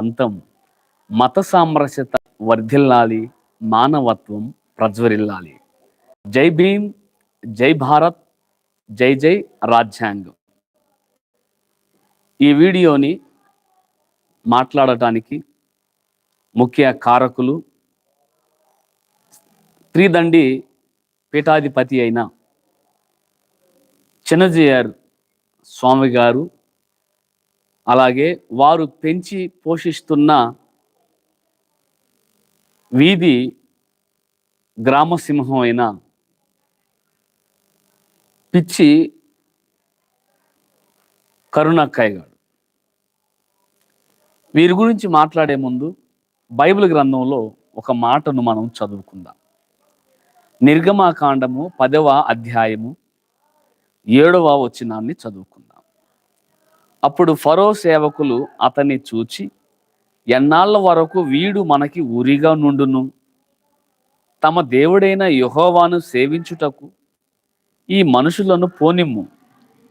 అంతం. మత సామరస్యత వర్ధిల్లాలి మానవత్వం ప్రజ్వరిల్లాలి. జై భీమ్ జై భారత్ జై జై రాజ్యాంగం. ఈ వీడియోని మాట్లాడటానికి ముఖ్య కారకులు త్రిదండి పీఠాధిపతి అయిన చిన్నజీయర్ స్వామి గారు అలాగే వారు పెంచి పోషిస్తున్న వీధి గ్రామసింహం అయిన పిచ్చి కరుణక్కయ్య గారు. వీరి గురించి మాట్లాడే ముందు బైబిల్ గ్రంథంలో ఒక మాటను మనం చదువుకుందాం. నిర్గమాకాండము పదవ అధ్యాయము ఏడవ వచనాన్ని చదువుకుందాం. అప్పుడు ఫరో సేవకులు అతన్ని చూచి ఎన్నాళ్ళ వరకు వీడు మనకి ఉరిగా నుండును? తమ దేవుడైన యహోవాను సేవించుటకు ఈ మనుషులను పోనిమ్ము.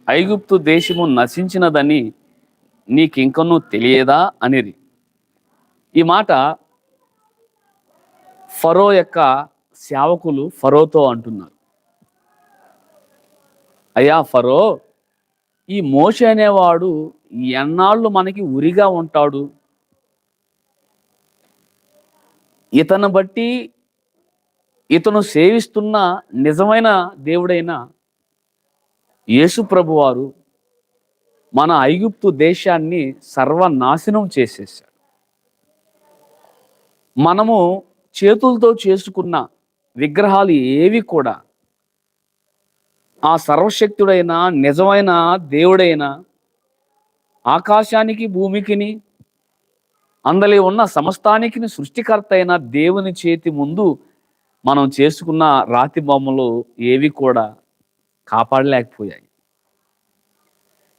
ఐగుప్తు దేశము నశించినదని నీకింకనూ తెలియదా? అనిరి. ఈ మాట ఫరో యొక్క సేవకులు ఫరోతో అంటున్నారు. అయ్యా ఫరో ఈ మోష అనేవాడు ఎన్నాళ్ళు మనకి ఉరిగా ఉంటాడు? ఇతను బట్టి ఇతను సేవిస్తున్న నిజమైన దేవుడైన యేసు ప్రభువారు మన ఐగుప్తు దేశాన్ని సర్వనాశనం చేసేసాడు మనము చేతులతో చేసుకున్న విగ్రహాలు ఏవి కూడా ఆ సర్వశక్తుడైన నిజమైన దేవుడైన ఆకాశానికి భూమికిని అందలి ఉన్న సమస్తానికి సృష్టికర్త అయిన దేవుని చేతి ముందు మనం చేసుకున్న రాతి బొమ్మలు ఏవి కూడా కాపాడలేకపోయాయి.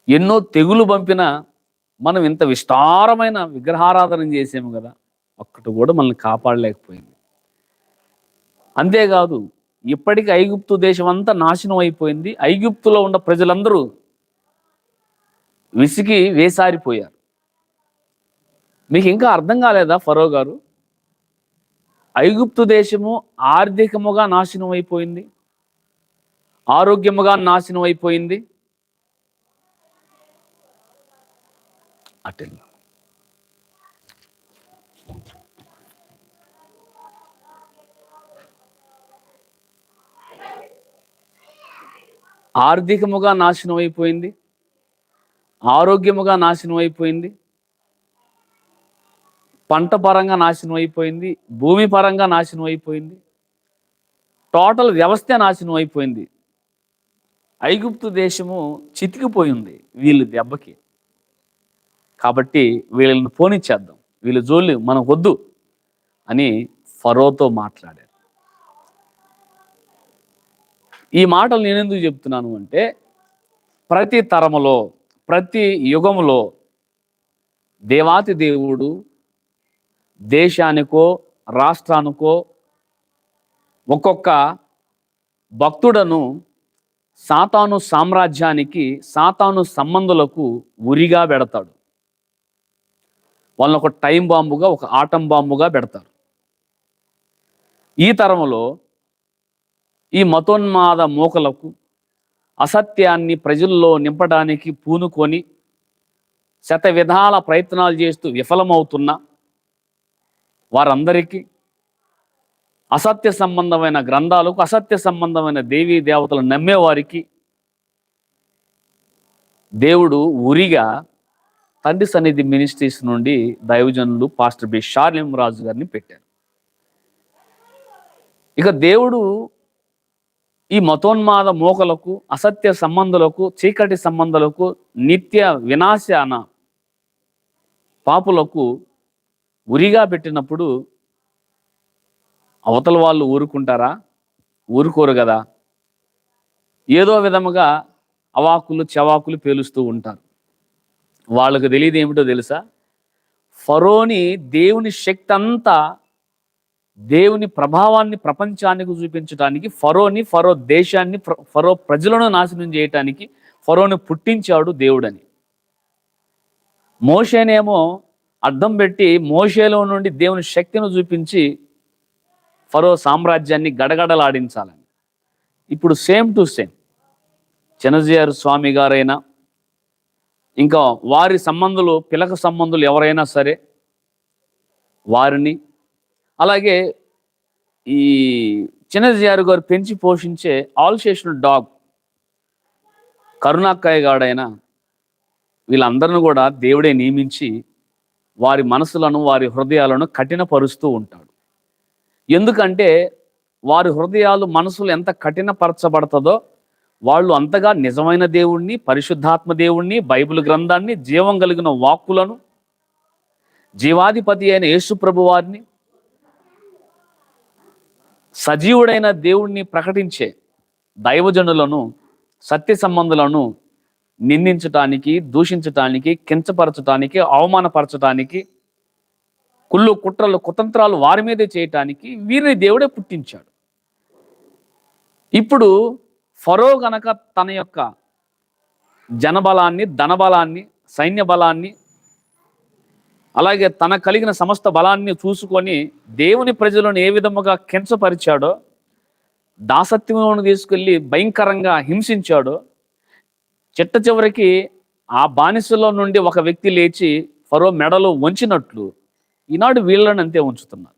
ఎన్నో తెగులు పంపిన మనం ఇంత విస్తారమైన విగ్రహారాధన చేసాము కదా ఒక్కటి కూడా మనల్ని కాపాడలేకపోయింది. అంతేకాదు ఇప్పటికీ ఐగుప్తు దేశం అంతా నాశనం అయిపోయింది. ఐగుప్తులో ఉన్న ప్రజలందరూ విసిగి వేసారిపోయారు. మీకు ఇంకా అర్థం కాలేదా ఫరో గారు? ఐగుప్తు దేశము ఆర్థికముగా నాశనం అయిపోయింది. ఆరోగ్యముగా నాశనం అయిపోయింది. అటెల్ ఆర్థికముగా నాశనం అయిపోయింది. ఆరోగ్యముగా నాశనం అయిపోయింది. పంట పరంగా నాశనం అయిపోయింది. భూమి పరంగా నాశనం అయిపోయింది. టోటల్ వ్యవస్థ నాశనం అయిపోయింది. ఐగుప్తు దేశము చితికిపోయింది వీళ్ళు దెబ్బకి. కాబట్టి వీళ్ళని పోనిచ్చేద్దాం వీళ్ళు జోలి మనకు వద్దు అని ఫరోతో మాట్లాడారు. ఈ మాటలు నేను ఎందుకు చెప్తున్నాను అంటే ప్రతి తరములో ప్రతి యుగములో దేవాతి దేవుడు దేశానికో రాష్ట్రానికో ఒక్కొక్క భక్తుడను సాతాను సామ్రాజ్యానికి సాతాను సంబంధులకు ఉరిగా పెడతాడు. వాళ్ళని ఒక టైం బాంబుగా ఒక ఆటం బాంబుగా పెడతారు. ఈ తరములో ఈ మతోన్మాద మూకలకు అసత్యాన్ని ప్రజల్లో నింపడానికి పూనుకొని శత విధాల ప్రయత్నాలు చేస్తూ విఫలమవుతున్న వారందరికీ అసత్య సంబంధమైన గ్రంథాలకు అసత్య సంబంధమైన దేవీ దేవతలు నమ్మేవారికి దేవుడు ఉరిగా తండ్రి సన్నిధి మినిస్ట్రీస్ నుండి దైవజనులు పాస్టర్ బి. షార్లిం రాజు గారిని పెట్టారు. ఇక దేవుడు ఈ మతోన్మాద మోకలకు అసత్య సంబంధులకు చీకటి సంబంధాలకు నిత్య వినాశాన పాపులకు ఉరిగా పెట్టినప్పుడు అవతల వాళ్ళు ఊరుకుంటారా? ఊరుకోరు కదా. ఏదో విధముగా అవాకులు చవాకులు పేలుస్తూ ఉంటారు. వాళ్ళకు తెలియదు ఏమిటో తెలుసా? ఫరోని దేవుని శక్తి అంతా దేవుని ప్రభావాన్ని ప్రపంచానికి చూపించడానికి ఫరోని ఫరో దేశాన్ని ఫరో ప్రజలను నాశనం చేయటానికి ఫరోని పుట్టించాడు దేవుడని. మోషేనేమో అర్థం పెట్టి మోషేలో నుండి దేవుని శక్తిని చూపించి ఫరో సామ్రాజ్యాన్ని గడగడలాడించాలని. ఇప్పుడు సేమ్ టు సేమ్ చినజీఆర్ స్వామి గారైనా ఇంకా వారి సంబంధులు పిలక సంబంధులు ఎవరైనా సరే వారిని అలాగే ఈ చిన్నజీఆర్ గారు పెంచి పోషించే ఆల్ డాగ్ కరుణాక్కయ్య గాడైనా వీళ్ళందరిని కూడా దేవుడే నియమించి వారి మనసులను వారి హృదయాలను కఠినపరుస్తూ ఉంటాడు. ఎందుకంటే వారి హృదయాలు మనసులు ఎంత కఠినపరచబడుతుందో వాళ్ళు అంతగా నిజమైన దేవుణ్ణి పరిశుద్ధాత్మ దేవుణ్ణి బైబిల్ గ్రంథాన్ని జీవం కలిగిన వాక్కులను జీవాధిపతి అయిన యేసుప్రభు వారిని సజీవుడైన దేవుణ్ణి ప్రకటించే దైవజనులను సత్య సంబంధులను నిందించటానికి దూషించటానికి కించపరచటానికి అవమానపరచటానికి కుళ్ళు కుట్రలు కుతంత్రాలు వారి మీదే చేయటానికి వీరిని దేవుడే పుట్టించాడు. ఇప్పుడు ఫరో గనక తన యొక్క జనబలాన్ని ధనబలాన్ని సైన్య బలాన్ని అలాగే తన కలిగిన సమస్త బలాన్ని చూసుకొని దేవుని ప్రజలను ఏ విధముగా కించపరిచాడో దాసత్వంలో తీసుకెళ్ళి భయంకరంగా హింసించాడో. చిట్ట చివరికి ఆ బానిసలో నుండి ఒక వ్యక్తి లేచి ఫరో మెడలో వంచినట్లు ఈనాడు వీళ్ళని అంతే ఉంచుతున్నారు.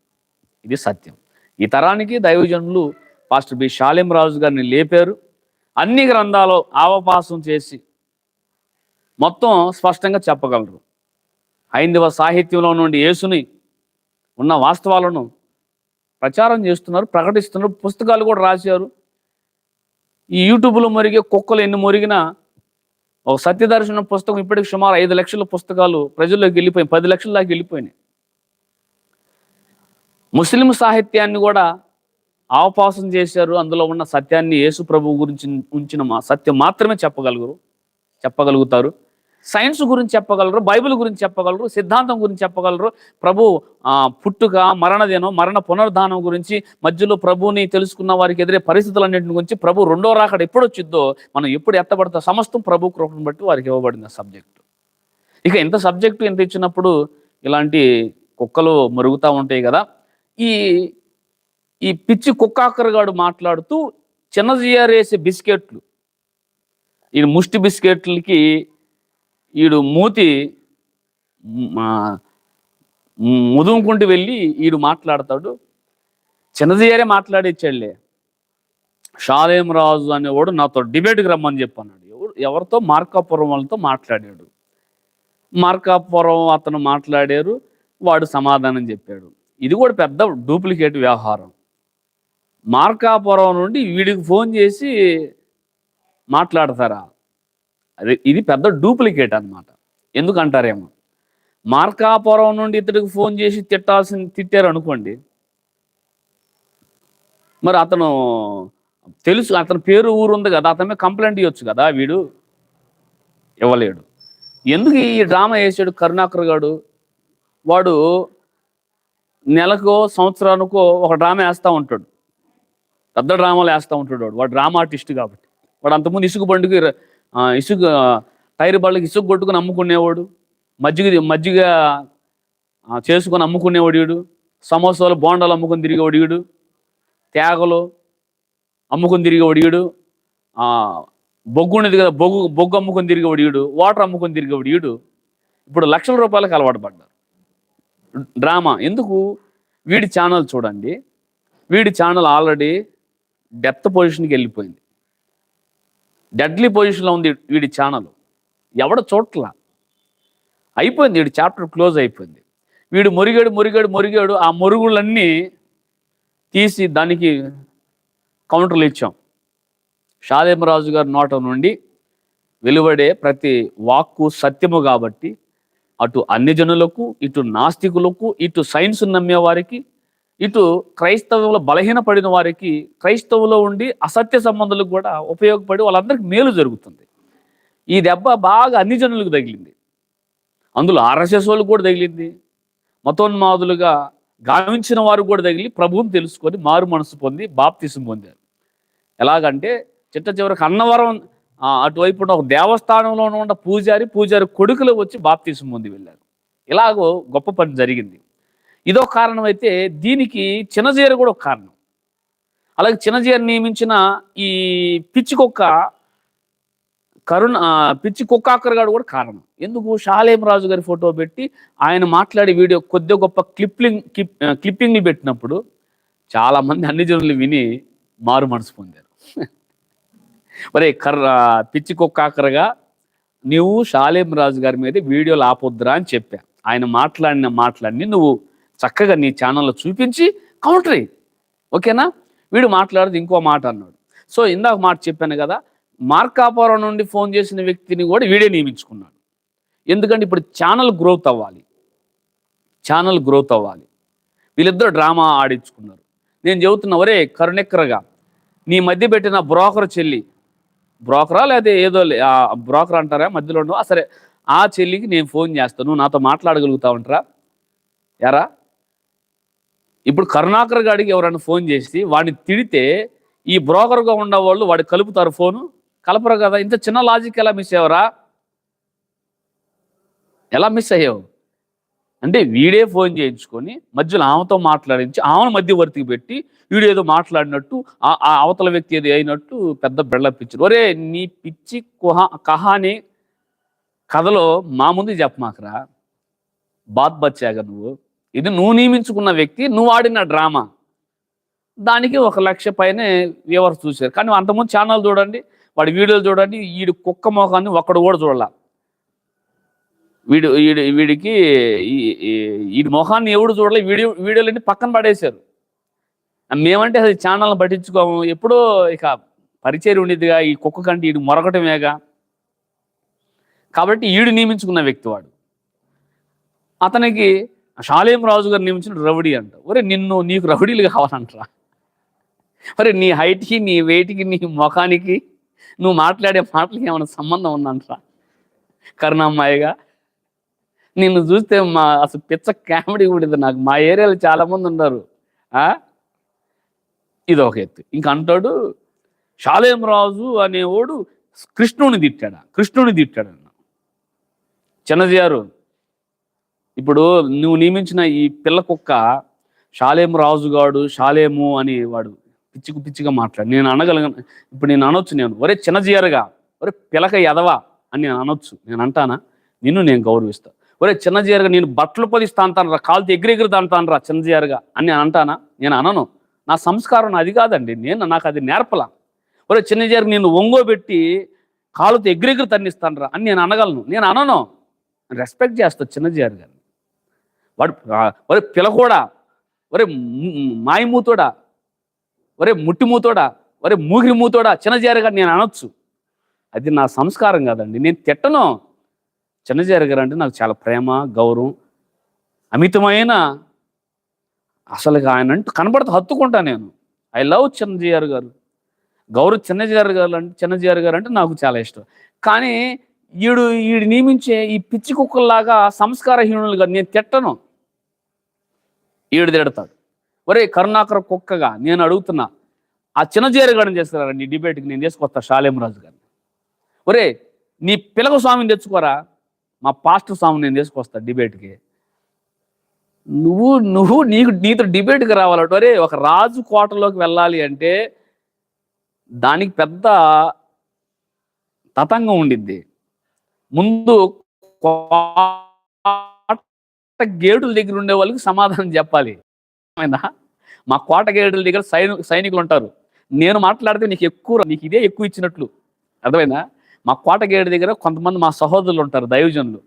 ఇది సత్యం. ఈ తరానికి దైవజనులు పాస్టర్ బి. షాలిం రాజు గారిని లేపారు. అన్ని గ్రంథాలు ఆవపాసం చేసి మొత్తం స్పష్టంగా చెప్పగలరు. హైందవ సాహిత్యంలో నుండి యేసుని ఉన్న వాస్తవాలను ప్రచారం చేస్తున్నారు ప్రకటిస్తున్నారు. పుస్తకాలు కూడా రాశారు. ఈ యూట్యూబ్లో మురిగే కుక్కలు ఎన్ని మురిగినా ఒక సత్యదర్శనం పుస్తకం ఇప్పటికి సుమారు ఐదు లక్షల పుస్తకాలు ప్రజల్లోకి వెళ్ళిపోయి పది లక్షల దాకా వెళ్ళిపోయినాయి. ముస్లిం సాహిత్యాన్ని కూడా అవపాసం చేశారు. అందులో ఉన్న సత్యాన్ని యేసు ప్రభు గురించి ఉంచిన మా సత్యం మాత్రమే చెప్పగలుగురు చెప్పగలుగుతారు. సైన్స్ గురించి చెప్పగలరు బైబిల్ గురించి చెప్పగలరు సిద్ధాంతం గురించి చెప్పగలరు. ప్రభు పుట్టుక మరణదినం మరణ పునరుద్ధానం గురించి మధ్యలో ప్రభుని తెలుసుకున్న వారికి ఎదురే పరిస్థితులన్నింటి గురించి ప్రభు రెండో రాకడ ఎప్పుడు వచ్చిద్దో మనం ఎప్పుడు ఎత్తబడతా సమస్తం ప్రభు కృపను బట్టి వారికి ఇవ్వబడింది సబ్జెక్టు. ఇక ఇంత సబ్జెక్టు ఎంత ఇచ్చినప్పుడు ఇలాంటి కుక్కలు మరుగుతూ ఉంటాయి కదా ఈ ఈ పిచ్చి కుక్కాకరగాడు మాట్లాడుతూ చిన్నజీఆర్ఏసే బిస్కెట్లు. ఈ ముష్టి బిస్కెట్లకి ఈడు మూతి ముదుముకుంటూ వెళ్ళి ఈడు మాట్లాడతాడు. చిన్నజీఆరే మాట్లాడిచ్చాడులే. షాలేం రాజు అనేవాడు నాతో డిబేట్కి రమ్మని చెప్పన్నాడు. ఎవరు ఎవరితో? మార్కాపురం వాళ్ళతో మాట్లాడాడు. మార్కాపురం అతను మాట్లాడారు వాడు సమాధానం చెప్పాడు. ఇది కూడా పెద్ద డూప్లికేట్ వ్యవహారం. మార్కాపురం నుండి వీడికి ఫోన్ చేసి మాట్లాడతారా? ఇది పెద్ద డూప్లికేట్ అన్నమాట. ఎందుకంటారేమో? మార్కాపురం నుండి ఇతడికి ఫోన్ చేసి తిట్టాల్సిన తిట్టారు అనుకోండి. మరి అతను తెలుసు అతని పేరు ఊరు ఉంది కదా అతని మీద కంప్లైంట్ ఇవ్వచ్చు కదా వీడు? ఇవ్వలేడు. ఎందుకు ఈ డ్రామా వేసాడు కరుణాకర్ గాడు? వాడు నెలకో సంవత్సరానికో ఒక డ్రామా వేస్తూ ఉంటాడు. పెద్ద డ్రామాలు వేస్తూ ఉంటాడు వాడు వాడు డ్రామా ఆర్టిస్ట్ కాబట్టి. వాడు అంతకుముందు ఇసుక బండికి ఇసుక టైర్ బళ్ళకి ఇసుక కొట్టుకుని అమ్ముకునేవాడు మజ్జిగ మజ్జిగ చేసుకొని అమ్ముకునేవాడు వీడు సమోసాలు బోండాలు అమ్ముకొని తిరిగేవాడు వీడు తేగలు అమ్ముకొని తిరిగేవాడు వీడు బొగ్గు ఉండేది కదా బొగ్గు బొగ్గు అమ్ముకొని తిరిగేవాడు వీడు వాటర్ అమ్ముకొని తిరిగేవాడు వీడు ఇప్పుడు లక్షల రూపాయలకు అలవాటు పడ్డారు. డ్రామా. ఎందుకు? వీడి ఛానల్ చూడండి. వీడి ఛానల్ ఆల్రెడీ డెప్త్ పొజిషన్కి వెళ్ళిపోయింది. డెడ్లీ పొజిషన్లో ఉంది వీడి ఛానల్. ఎవడ చోట్ల అయిపోయింది వీడి చాప్టర్ క్లోజ్ అయిపోయింది. వీడు మురిగాడు మురిగాడు మురిగాడు ఆ మురుగులన్నీ తీసి దానికి కౌంటర్లు ఇచ్చాం. షాదేమరాజు గారి నోట నుండి వెలువడే ప్రతి వాక్కు సత్యము కాబట్టి అటు అన్ని జనులకు ఇటు నాస్తికులకు ఇటు సైన్స్ నమ్మేవారికి ఇటు క్రైస్తవంలో బలహీనపడిన వారికి క్రైస్తవులో ఉండి అసత్య సంబంధాలకు కూడా ఉపయోగపడి వాళ్ళందరికీ మేలు జరుగుతుంది. ఈ దెబ్బ బాగా అన్ని జనులకు తగిలింది. అందులో ఆర్ఎస్ఎస్ వాళ్ళు కూడా తగిలింది. మతోన్మాదులుగా గావించిన వారు కూడా తగిలి ప్రభువుని తెలుసుకొని మారు మనసు పొంది బాప్తిసం పొందారు. ఎలాగంటే చిట్ట చివరికి అన్నవరం అటువైపు ఉన్న ఒక దేవస్థానంలో ఉన్న పూజారి పూజారి కొడుకులు వచ్చి బాప్తిసం పొంది వెళ్ళారు. ఇలాగో గొప్ప పని జరిగింది. ఇదో కారణం అయితే దీనికి చిన్నజీర కూడా ఒక కారణం. అలాగే చిన్నజీర నియమించిన ఈ పిచ్చి కుక్క కరుణ ఆ, పిచ్చి కుక్కాకరగాడు కూడా కారణం. ఎందుకు? షాలేం రాజు గారి ఫోటో పెట్టి ఆయన మాట్లాడే వీడియో కొద్ది గొప్ప క్లిప్లింగ్ క్లిప్ క్లిప్పింగ్లు పెట్టినప్పుడు చాలామంది అన్ని జనులు విని మారు మనసు పొందారు. మరి కర్ర పిచ్చి కుక్కాకరగా నువ్వు షాలేం రాజు గారి మీద వీడియోలు ఆపొద్దురా అని చెప్పా. ఆయన మాట్లాడిన మాటలన్నీ నువ్వు చక్కగా నీ ఛానల్లో చూపించి కౌంటర్ ఓకేనా? వీడు మాట్లాడదు ఇంకో మాట అన్నాడు. సో ఇందాక మాట చెప్పాను కదా మార్కాపురం నుండి ఫోన్ చేసిన వ్యక్తిని కూడా వీడే నియమించుకున్నాడు. ఎందుకంటే ఇప్పుడు ఛానల్ గ్రోత్ అవ్వాలి. ఛానల్ గ్రోత్ అవ్వాలి. వీళ్ళిద్దరు డ్రామా ఆడించుకున్నారు. నేను చెబుతున్న ఒరే కరుణెక్కరగా నీ మధ్య పెట్టిన బ్రోకర్ చెల్లి బ్రోకరా లేదా ఏదో లే- ఆ బ్రోకర్ అంటారా మధ్యలో ఉండవా? సరే ఆ చెల్లికి నేను ఫోన్ చేస్తాను నువ్వు నాతో మాట్లాడగలుగుతా ఉంటారా యారా? ఇప్పుడు కరుణాకర్ గారికి ఎవరైనా ఫోన్ చేసి వాడిని తిడితే ఈ బ్రోకర్గా ఉండేవాళ్ళు వాడు కలుపుతారు ఫోను? కలపరు కదా. ఇంత చిన్న లాజిక్ ఎలా మిస్ అయ్యవరా? ఎలా మిస్ అయ్యావు? అంటే వీడే ఫోన్ చేయించుకొని మధ్యలో ఆమెతో మాట్లాడించి ఆమెను మధ్యవర్తికి పెట్టి వీడు ఏదో మాట్లాడినట్టు ఆ- ఆ అవతల వ్యక్తి ఏదో అయినట్టు పెద్ద బెళ్ళ పిచ్చి. ఒరే నీ పిచ్చి కుహ కహాని కథలో మా ముందు చెప్పమాకరా. బాత్ బచ్చాగా నువ్వు. ఇది నువ్వు నియమించుకున్న వ్యక్తి నువ్వు ఆడిన డ్రామా. దానికి ఒక లక్ష పైనే వ్యూవర్స్ చూశారు. కానీ అంతకుముందు ఛానల్ చూడండి వాడి వీడియోలు చూడండి వీడి కుక్క మొఖాన్ని ఒక్కడు కూడా చూడాల. వీడు వీడి వీడికి ఈ- వీడి మొఖాన్ని ఎవడు చూడలే వీడియో వీడియోలన్నీ పక్కన పడేశారు. మేమంటే అది ఛానల్ని పట్టించుకోము. ఎప్పుడో ఇక పరిచయం ఉండేదిగా ఈ కుక్క కంటే వీడు మొరగటమేగా. కాబట్టి వీడు నియమించుకున్న వ్యక్తి వాడు. అతనికి షాలేం రాజు గారు నియమించిన రౌడీ అంట. ఒరే నిన్ను నీకు రౌడీలు కావాలంటరా. మరి నీ హైట్కి నీ వెయిట్కి నీ ముఖానికి నువ్వు మాట్లాడే మాటలకి ఏమైనా సంబంధం ఉందంటరా? కరుణామ్మాయిగా నిన్ను చూస్తే మా అసలు పిచ్చ కామెడీ కూడా నాకు. మా ఏరియాలో చాలామంది ఉన్నారు. ఆ? ఇది ఒక ఎత్తు. ఇంక అంటాడు షాలేం రాజు అనేవాడు కృష్ణుని తిట్టాడా? కృష్ణుని తిట్టాడన్న. గారు ఇప్పుడు నువ్వు నియమించిన ఈ పిల్ల కుక్క షాలేము రాజుగాడు షాలేము అని వాడు పిచ్చికి పిచ్చిగా మాట్లాడు. నేను అనగలను ఇప్పుడు నేను అనొచ్చు నేను. ఒరే చిన్నజీయరుగా ఒరే పిలక ఎదవా అని నేను అనొచ్చు. నేను అంటానా? నిన్ను నేను గౌరవిస్తా. ఒరే చిన్నజీయరుగా నేను బట్టలు పొదిస్తా అంటాను రా కాలుతో ఎగిరెగిరితా తంటాను రా చిన్నజీయరుగా అని నేను అంటానా? నేను అనను. నా సంస్కారం అది కాదండి. నేను నాకు అది నేర్పలా. ఒరే చిన్నజీయరు నేను ఒంగోబెట్టి కాలుతో ఎగిరెగిరి తన్నిస్తాను రా అని నేను అనగలను. నేను అనను. రెస్పెక్ట్ చేస్తా చిన్నజీయరు గారు వాడు ఆ, ఒరే పిలకోడా? ఒరే మాయమూతోడా? ఒరే ముట్టిమూతోడా? ఒరే మూగిరి మూతోడా చిన్నజీర గారు నేను అనొచ్చు. అది నా సంస్కారం కాదండి. నేను తిట్టను. చిన్నజారి గారు అంటే నాకు చాలా ప్రేమ గౌరవం అమితమైన అసలు ఆయన అంటూ కనబడితే హత్తుకుంటా నేను. ఐ లవ్ చిన్నజీఆర్ గారు. గౌరవ్ చిన్నజీఆర్ గారు అంటే చిన్నజీఆర్ గారు అంటే నాకు చాలా ఇష్టం. కానీ ఈడు ఈడు నియమించే ఈ పిచ్చి కుక్కల్లాగా సంస్కారహీనులుగా నేను తిట్టను. ఈడు తిడతాడు. ఒరే కరుణాకర కుక్కగా నేను అడుగుతున్నా ఆ చిన్నజీరగాడిని చేసుకురారండి డిబేట్కి? నేను చేసుకొస్తా షాలేం రాజు గారిని. ఒరే నీ పిలక స్వామిని తెచ్చుకోరా మా పాస్టర్ స్వామిని నేను తీసుకొస్తా డిబేట్కి. నువ్వు నువ్వు నీకు నీతో డిబేట్కి రావాలట ఒరే ఒక రాజు కోటలోకి వెళ్ళాలి అంటే దానికి పెద్ద తతంగం ఉండిద్ది. ముందు కోట గేటుల దగ్గర ఉండే వాళ్ళకి సమాధానం చెప్పాలి. మా కోట గేటుల దగ్గర సైని సైనికులు ఉంటారు నేను మాట్లాడితే నీకు ఎక్కువ నీకు ఇదే ఎక్కువ ఇచ్చినట్లు. అర్థమైందా? మా కోట గేటు దగ్గర కొంతమంది మా సహోదరులు ఉంటారు దైవజనులు.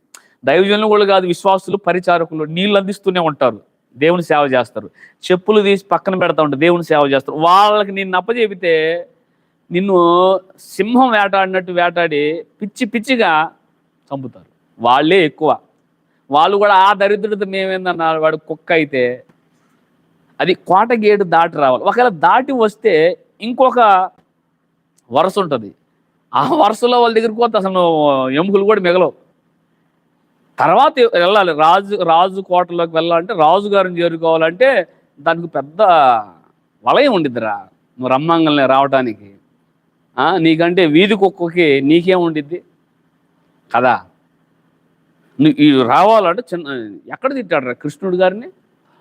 దైవజనులు కూడా కాదు విశ్వాసులు పరిచారకులు నీళ్ళు అందిస్తూనే ఉంటారు. దేవుని సేవ చేస్తారు. చెప్పులు తీసి పక్కన పెడతా ఉంటారు దేవుని సేవ చేస్తారు. వాళ్ళకి నిన్ను అప్పచెపితే నిన్ను సింహం వేటాడినట్టు వేటాడి పిచ్చి పిచ్చిగా చంపుతారు. వాళ్ళే ఎక్కువ. వాళ్ళు కూడా ఆ దరిద్రుడితో మేమేందన్నా వాడు కుక్క అయితే అది కోట గేటు దాటి రావాలి. ఒకవేళ దాటి వస్తే ఇంకొక వరుస ఉంటుంది. ఆ వరుసలో వాళ్ళ దగ్గరికి పోతే అసలు ఎముకలు కూడా మిగలవు. తర్వాత వెళ్ళాలి. రాజు రాజు కోటలోకి వెళ్ళాలంటే రాజు గారిని చేరుకోవాలంటే దానికి పెద్ద వలయం ఉండిద్దిరా. నువ్వు రమ్మంగల్ని రావటానికి. నీకంటే వీధి కుక్కకి నీకేం ఉండిద్ది? కదా. నువ్వు రావాలంటే చిన్న ఎక్కడ తిట్టాడు రా కృష్ణుడు గారిని?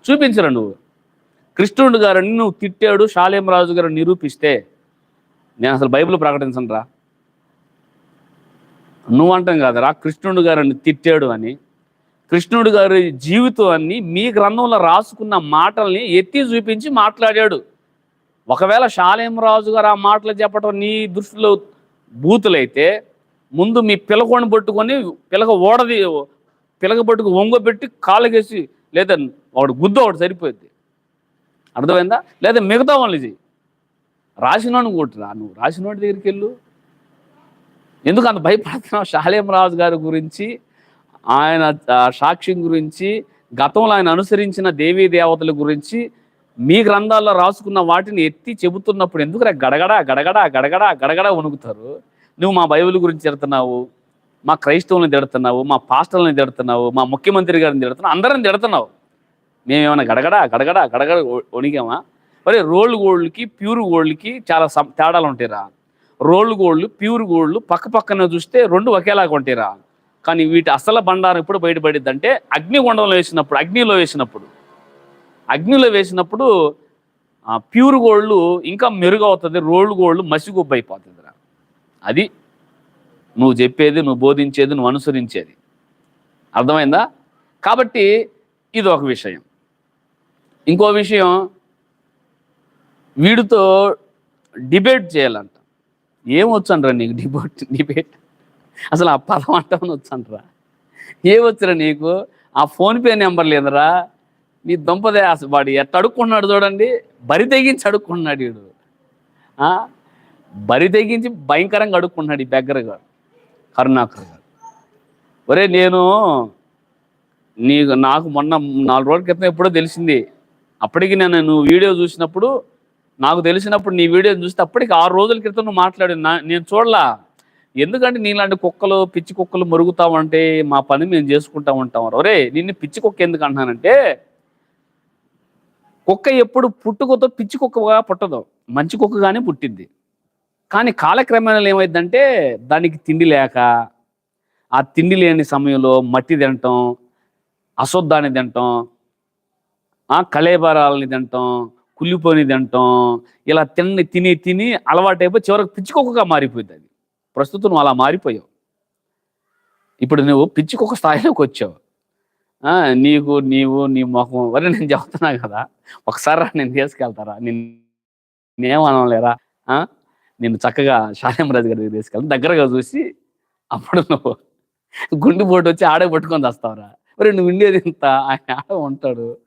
చూపించరా నువ్వు. కృష్ణుడు గారిని నువ్వు తిట్టాడు షాలేం రాజు గారిని నిరూపిస్తే నేను అసలు బైబిల్ ప్రకటించను రా నువ్వు అంటాం కాదురా కృష్ణుడు గారిని తిట్టాడు అని. కృష్ణుడు గారి జీవితాన్ని మీ గ్రంథంలో రాసుకున్న మాటల్ని ఎత్తి చూపించి మాట్లాడాడు. ఒకవేళ షాలేం రాజు గారు ఆ మాటలు చెప్పడం నీ దృష్టిలో బూతులైతే ముందు మీ పిలకొని పట్టుకొని పిలక ఓడది పిలక పట్టుకు వంగబెట్టి కాళ్ళకేసి లేదా వాడు గుద్దు ఒకటి సరిపోద్ది అర్థమైందా? లేదా మిగతా వాళ్ళు చెయ్యి. రాసినోని కొట్టురా నువ్వు రాసినోడి దగ్గరికి వెళ్ళు. ఎందుకు అంత భయపడుతున్నావు? షాలేం రాజు గారి గురించి ఆయన సాక్ష్యం గురించి గతంలో ఆయన అనుసరించిన దేవీ దేవతల గురించి మీ గ్రంథాల్లో రాసుకున్న వాటిని ఎత్తి చెబుతున్నప్పుడు ఎందుకు గడగడ గడగడ గడగడ గడగడ వణుకుతారు? నువ్వు మా బైబిల్ గురించి తిడుతున్నావు మా క్రైస్తవులను తిడుతున్నావు మా పాస్టర్లను తిడుతున్నావు మా ముఖ్యమంత్రి గారిని తిడుతున్నావు అందరిని తిడుతున్నావు. మేమేమైనా గడగడ గడగడ గడగడ వణిగామా మరి రోల్డ్ గోల్డ్కి ప్యూర్ గోల్డ్కి చాలా సం- తేడాలు ఉంటాయిరా. రోల్డ్ గోల్డ్ ప్యూర్ గోల్డ్ పక్క పక్కన చూస్తే రెండు ఒకేలాగా ఉంటాయిరా. కానీ వీటి అసలు బండారం ఎప్పుడు బయటపడిద్దంటే అగ్నిగుండంలో వేసినప్పుడు అగ్నిలో వేసినప్పుడు. అగ్నిలో వేసినప్పుడు ప్యూర్ గోల్డ్ ఇంకా మెరుగవుతుంది రోల్డ్ గోల్డ్ మసిగుబ్బైపోతుంది. అది నువ్వు చెప్పేది నువ్వు బోధించేది నువ్వు అనుసరించేది. అర్థమైందా? కాబట్టి ఇది ఒక విషయం. ఇంకో విషయం వీడితో డిబేట్ చేయాలంట. ఏం వచ్చండ్రా నీకు డిబేట్ డిబేట్? అసలు ఆ పదం అంటామని వచ్చంట్రా ఏం నీకు? ఆ ఫోన్పే నెంబర్ లేదురా? నీ దుంపదే అసలు వాడు ఎట్ట అడుక్కున్నాడు చూడండి? బరి తెగించి అడుక్కున్నాడు వీడు. బరి తెగించి భయంకరంగా అడుక్కుంటున్నాడు ఈ బెగ్గర గారు కరుణాకర్ గారు ఒరే నేను నీకు నాకు మొన్న నాలుగు రోజుల క్రితం ఎప్పుడో తెలిసింది. అప్పటికి నేను నువ్వు వీడియో చూసినప్పుడు నాకు తెలిసినప్పుడు నీ వీడియో చూస్తే అప్పటికి ఆరు రోజుల క్రితం నువ్వు మాట్లాడి నా నేను చూడలా. ఎందుకంటే నీలాంటి కుక్కలు పిచ్చి కుక్కలు మరుగుతామంటే మా పని మేము చేసుకుంటా ఉంటాం. ఒరే నిన్ను పిచ్చి కుక్క ఎందుకు అంటున్నానంటే కుక్క ఎప్పుడు పుట్టుకతో పిచ్చి కుక్కగా పుట్టదు. మంచి కుక్క కానీ పుట్టింది. కానీ కాలక్రమేణా ఏమైందంటే దానికి తిండి లేక ఆ తిండి లేని సమయంలో మట్టి తినటం అశుద్ధాన్ని తినటం ఆ కళేబరాలని తినటం కుళ్ళిపోని తినటం ఇలా తిని తిని తిని అలవాటైపోయి చివరికి పిచ్చికొక్కగా మారిపోయింది అది. ప్రస్తుతం నువ్వు అలా మారిపోయావు. ఇప్పుడు నువ్వు పిచ్చికొక్క స్థాయిలోకి వచ్చావు. నీకు నీవు నీ ముఖం వరే నేను చెప్తున్నా కదా ఒకసారి నేను తీసుకెళ్తారా నిన్ను నేను నిన్ను చక్కగా షాలేమరాజు గారి దగ్గర తీసుకెళ్ళి దగ్గరగా చూసి అప్పుడు నువ్వు గుండెపోటు వచ్చి ఆడే పట్టుకొని వస్తావురా మరి నువ్వు ఉండేది ఇంత? ఆయన ఆడ ఉంటాడు.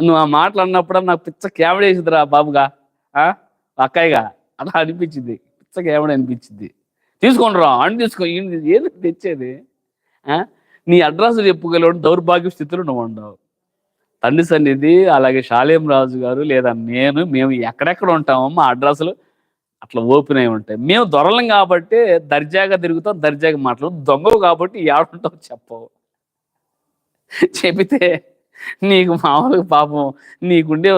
నువ్వు ఆ మాటలు అన్నప్పుడు నాకు పిచ్చ కేవడ బాబుగా. ఆ? అక్కయ్యగా. అలా అనిపించింది. పిచ్చ కేవడ అనిపించింది. తీసుకోండి రా అని తీసుకో ఏది తెచ్చేది? నీ అడ్రస్ చెప్పుకోలేడు దౌర్భాగ్య స్థితిలో నువ్వు ఉండవు. తండ్రి సన్నిధి అలాగే షాలేం రాజు గారు లేదా నేను మేము ఎక్కడెక్కడ ఉంటామో మా అడ్రస్లు అట్లా ఓపెన్ అయి ఉంటాయి. మేము దొరలం కాబట్టి దర్జాగా తిరుగుతాం దర్జాగా మాట్లాడు దొంగవు కాబట్టి ఏడుంటావు చెప్పవు. చెబితే నీకు మామూలుగా పాపం నీకుండే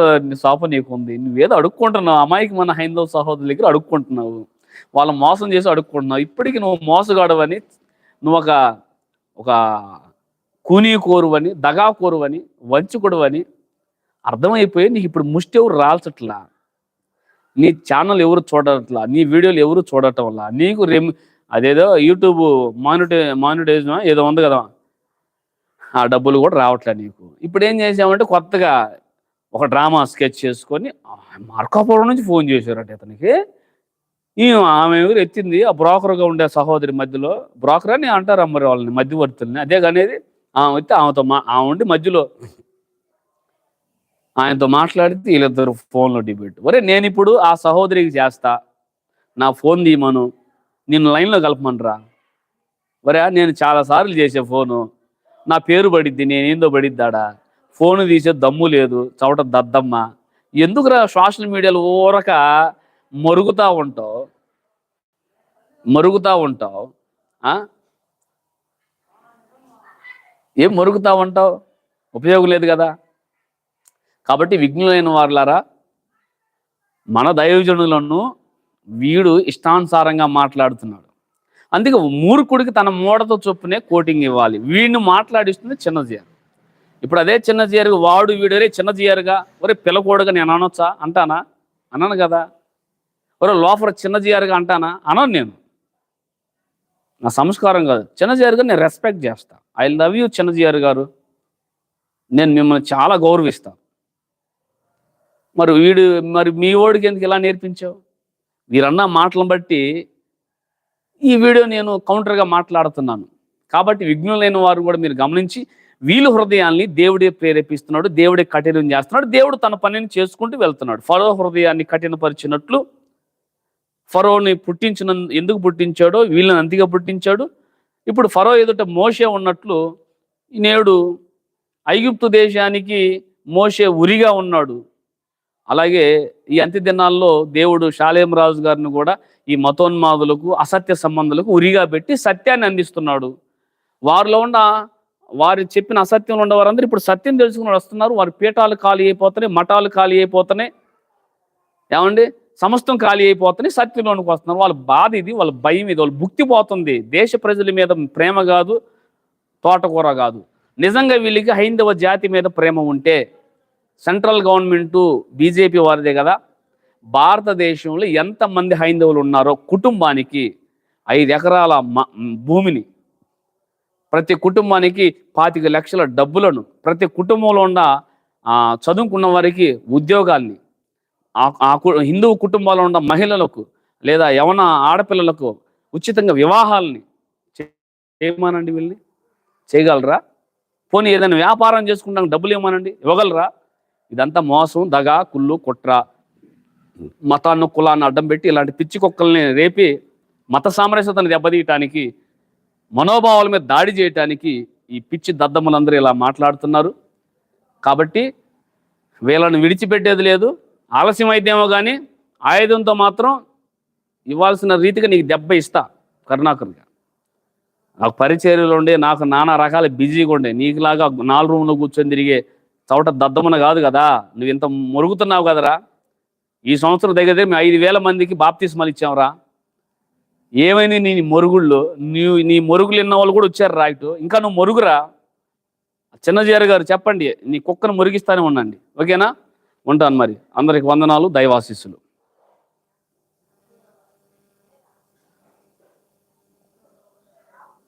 సోప నీకు ఉంది నువ్వేదో అడుక్కుంటున్నావు. అమ్మాయికి మన హైందవ సహోదరుల దగ్గర అడుక్కుంటున్నావు. వాళ్ళు మోసం చేసి అడుక్కుంటున్నావు. ఇప్పటికి నువ్వు మోసగాడవని నువ్వు ఒక ఒక కూనీ కోరువని దగా కోరువని వంచుకుడువని అర్థమైపోయి నీకు ఇప్పుడు ముష్టి ఎవరు రాల్చట్లా? నీ ఛానల్ ఎవరు చూడట్లా నీ వీడియోలు ఎవరు చూడటం వల్ల? నీకు రెమ్ అదేదో యూట్యూబ్ మానిటే మానిటైజ్ ఏదో ఉంది కదా? ఆ డబ్బులు కూడా రావట్లే నీకు. ఇప్పుడు ఏం చేసామంటే కొత్తగా ఒక డ్రామా స్కెచ్ చేసుకొని మార్కాపురం నుంచి ఫోన్ చేశారట ఇతనికి. ఈ ఆమె ఎవరు ఎత్తింది? ఆ బ్రోకర్గా ఉండే సహోదరి మధ్యలో బ్రోకర్ అని అంటారు అమ్మరి వాళ్ళని మధ్యవర్తుల్ని. అదే కానీ ఆమె వస్తే ఆమెతో మా ఆమె ఉండి మధ్యలో ఆయనతో మాట్లాడితే వీళ్ళిద్దరు ఫోన్లో డిబేట్. ఒరే నేను ఇప్పుడు ఆ సహోదరికి చేస్తా. నా ఫోన్ తీయమను. నిన్ను లైన్లో కలపమనరా. ఒరే నేను చాలాసార్లు చేసే ఫోను. నా పేరు పడిద్ది నేనేందో పడిద్దాడా. ఫోన్ తీసే దమ్ము లేదు. చవట దద్దమ్మ. ఎందుకురా సోషల్ మీడియాలో ఊరక మరుగుతూ ఉంటావు? మరుగుతూ ఉంటావు? ఏం మరుగుతా ఉంటావు? ఉపయోగం లేదు కదా? కాబట్టి విఘ్నులైన వారులారా మన దైవజనులను వీడు ఇష్టానుసారంగా మాట్లాడుతున్నాడు. అందుకే మూర్ఖుడికి తన మూడతో చొప్పునే కోటింగ్ ఇవ్వాలి. వీడిని మాట్లాడిస్తుంది చిన్నజీఆర్ ఇప్పుడు అదే చిన్నజీఆర్ వాడు వీడరే చిన్నజీఆర్గా ఒరే పిల్లకోడుగా నేను అనొచ్చా? అంటానా? అనను కదా. ఒరే లోఫర్ చిన్నజీఆర్గా అంటానా? అనను నేను. నా సంస్కారం కాదు. చిన్నజీఆర్ గారు నేను రెస్పెక్ట్ చేస్తా. ఐ లవ్ యూ చిన్నజీఆర్ గారు. నేను మిమ్మల్ని చాలా గౌరవిస్తాను మరి వీడు మరి మీ ఓడికి ఎందుకు ఇలా నేర్పించావు? వీరన్న మాటలను బట్టి ఈ వీడియో నేను కౌంటర్గా మాట్లాడుతున్నాను. కాబట్టి విఘ్నం లేని వారు కూడా మీరు గమనించి వీళ్ళు హృదయాల్ని దేవుడే ప్రేరేపిస్తున్నాడు దేవుడే కఠినం చేస్తున్నాడు దేవుడు తన పనిని చేసుకుంటూ వెళ్తున్నాడు. ఫరో హృదయాన్ని కఠినపరిచినట్లు ఫరోని పుట్టించిన ఎందుకు పుట్టించాడో వీళ్ళని అంతిగా పుట్టించాడు. ఇప్పుడు ఫరో ఎదుట మోషే ఉన్నట్లు నేడు ఐగుప్తు దేశానికి మోషే ఉరిగా ఉన్నాడు. అలాగే ఈ అంత్య దినాల్లో దేవుడు షాలేం రాజు గారిని కూడా ఈ మతోన్మాదులకు అసత్య సంబంధాలకు ఉరిగా పెట్టి సత్యాన్ని అందిస్తున్నాడు. వారిలో ఉన్న వారు చెప్పిన అసత్యంలో ఉండేవారందరూ ఇప్పుడు సత్యం తెలుసుకుని వస్తున్నారు. వారి పీఠాలు ఖాళీ అయిపోతున్నాయి మఠాలు ఖాళీ అయిపోతున్నాయి. ఏమండి? సమస్తం ఖాళీ అయిపోతున్నాయి సత్యంలోనికి వస్తున్నారు. వాళ్ళ బాధ ఇది వాళ్ళ భయం ఇది వాళ్ళు భుక్తి పోతుంది. దేశ ప్రజల మీద ప్రేమ కాదు తోటకూర కాదు. నిజంగా వీళ్ళకి హైందవ జాతి మీద ప్రేమ ఉంటే సెంట్రల్ గవర్నమెంటు బీజేపీ వారిదే కదా. భారతదేశంలో ఎంతమంది హైందవులు ఉన్నారో కుటుంబానికి ఐదు ఎకరాల మ- భూమిని ప్రతి కుటుంబానికి పాతిక లక్షల డబ్బులను ప్రతి కుటుంబంలో ఉన్న చదువుకున్న వారికి ఉద్యోగాల్ని ఆ- కు- హిందూ కుటుంబాల్లో ఉన్న మహిళలకు లేదా యవన ఆడపిల్లలకు ఉచితంగా వివాహాలని చే- వీళ్ళని. చేయగలరా? పోనీ ఏదైనా వ్యాపారం చేసుకుంటాం డబ్బులు ఇవ్వమనండి? ఇవ్వగలరా? ఇదంతా మోసం దగ కుళ్ళు కుట్ర. మతాన్ని కులాన్ని అడ్డం పెట్టి ఇలాంటి పిచ్చి కుక్కల్ని రేపి మత సామరస్యతను దెబ్బతీయటానికి మనోభావాల మీద దాడి చేయటానికి ఈ పిచ్చి దద్దమ్మలందరూ ఇలా మాట్లాడుతున్నారు. కాబట్టి వీళ్ళని విడిచిపెట్టేది లేదు. ఆలస్యం అయితేమో కానీ ఆయుధంతో మాత్రం ఇవ్వాల్సిన రీతిగా నీకు దెబ్బ ఇస్తా కరుణాకరుగా నాకు పరిచర్యలు ఉండే నాకు నానా రకాల బిజీగా ఉండే నీకులాగా నాలుగు రూమ్లో కూర్చొని తిరిగే చవట దద్దమన కాదు కదా. నువ్వు ఇంత మురుగుతున్నావు కదరా. ఈ సంవత్సరం దగ్గర దగ్గర మేము ఐదు వేల మందికి బాప్తిస్మాలు ఇచ్చాంరా. ఏమైనా నీ మొరుగుళ్ళు? నీ నీ మొరుగులు విన్న వాళ్ళు కూడా వచ్చారు రా ఇటు. ఇంకా నువ్వు మొరుగురా. చిన్నజీఆర్ గారు చెప్పండి నీ కుక్కను మురిగిస్తానే ఉండండి. ఓకేనా? ఉంటాను మరి. అందరికి వందనాలు దైవాశీస్సులు.